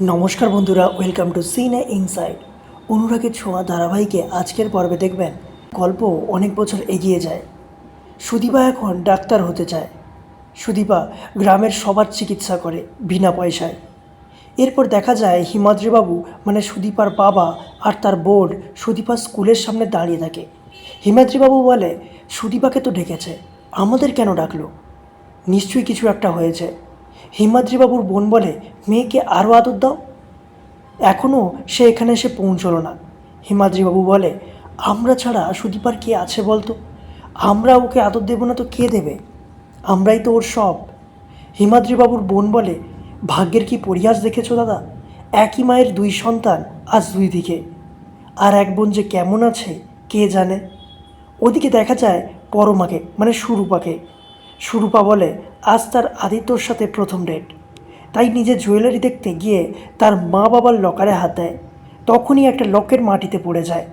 নমস্কার বন্ধুরা, welcome to সিনে ইনসাইড অনুরাগের ছোঁয়া ধারাবাহিকে আজকের পর্বে দেখবেন, গল্প অনেক বছর এগিয়ে যায়। সুদীপা এখন ডাক্তার হতে চায়। সুদীপা গ্রামের সবার চিকিৎসা করে, বিনা পয়সায়। এরপর দেখা যায় হিমাদ্রিবাবু মানে সুদীপার বাবা আর তার বোর্ড সুদীপা স্কুলের সামনে দাঁড়িয়ে থাকে। হিমাদ্রিবাবু বলে, সুদীপাকে তো ডেকেছে, আমাদের কেন ডাকলো? নিশ্চয়ই কিছু একটা হয়েছে। হিমাদ্রিবাবুর বোন বলে মেয়েকে আরও আদর দাও। এখনও সে এখানে এসে পৌঁছলো না। হিমাদ্রিবাবু বলে, আমরা ছাড়া সুদীপার কে আছে বলতো? আমরা ওকে আদর দেবো না তো কে দেবে? আমরাই তো ওর সব। হিমাদ্রিবাবুর বোন বলে, ভাগ্যের কি পরিহাস দেখেছ দাদা? একই মায়ের দুই সন্তান আজ দুই দিকে। আর এক বোন যে কেমন আছে, কে জানে? ওদিকে দেখা যায় পরমাকে মানে সুরূপাকে। সুরূপা বলে, আজ তার আদিত্যর সাথে প্রথম ডেট তাই নিজের জুয়েলারি দেখতে গিয়ে তার মা বাবার লকারে হাত দেয়। তখনই একটা লকেট মাটিতে পড়ে যায়।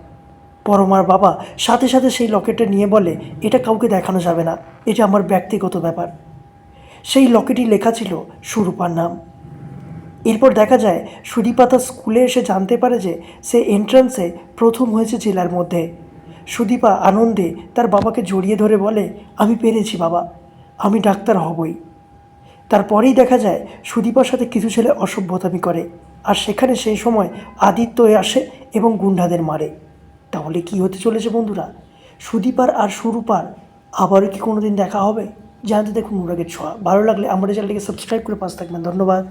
পরমার বাবা সাথে সাথে সেই লকেটটা নিয়ে বলে, এটা কাউকে দেখানো যাবে না। এটা আমার ব্যক্তিগত ব্যাপার। সেই লকেটই লেখা ছিল সুরূপার নাম। এরপর দেখা যায়, সুদীপা তার স্কুলে এসে জানতে পারে যে সে এন্ট্রান্সে প্রথম হয়েছে জেলার মধ্যে। সুদীপা আনন্দে তার বাবাকে জড়িয়ে ধরে বলে, আমি পেরেছি বাবা। আমি ডাক্তার হবই। তারপরেই দেখা যায়, সুদীপার সাথে কিছু ছেলে অসভ্যতামি করে, আর সেখানে সেই সময় আদিত্য আসে এবং গুন্ডাদের মারে। তাহলে কি হতে চলেছে বন্ধুরা? সুদীপার আর সুরূপার আবারও কি কোনোদিন দেখা হবে? জানতে দেখুন অনুরাগের ছোঁয়া। ভালো লাগলে আমাদের চ্যানেলটিকে সাবস্ক্রাইব করে পাশ থাকবেন। ধন্যবাদ।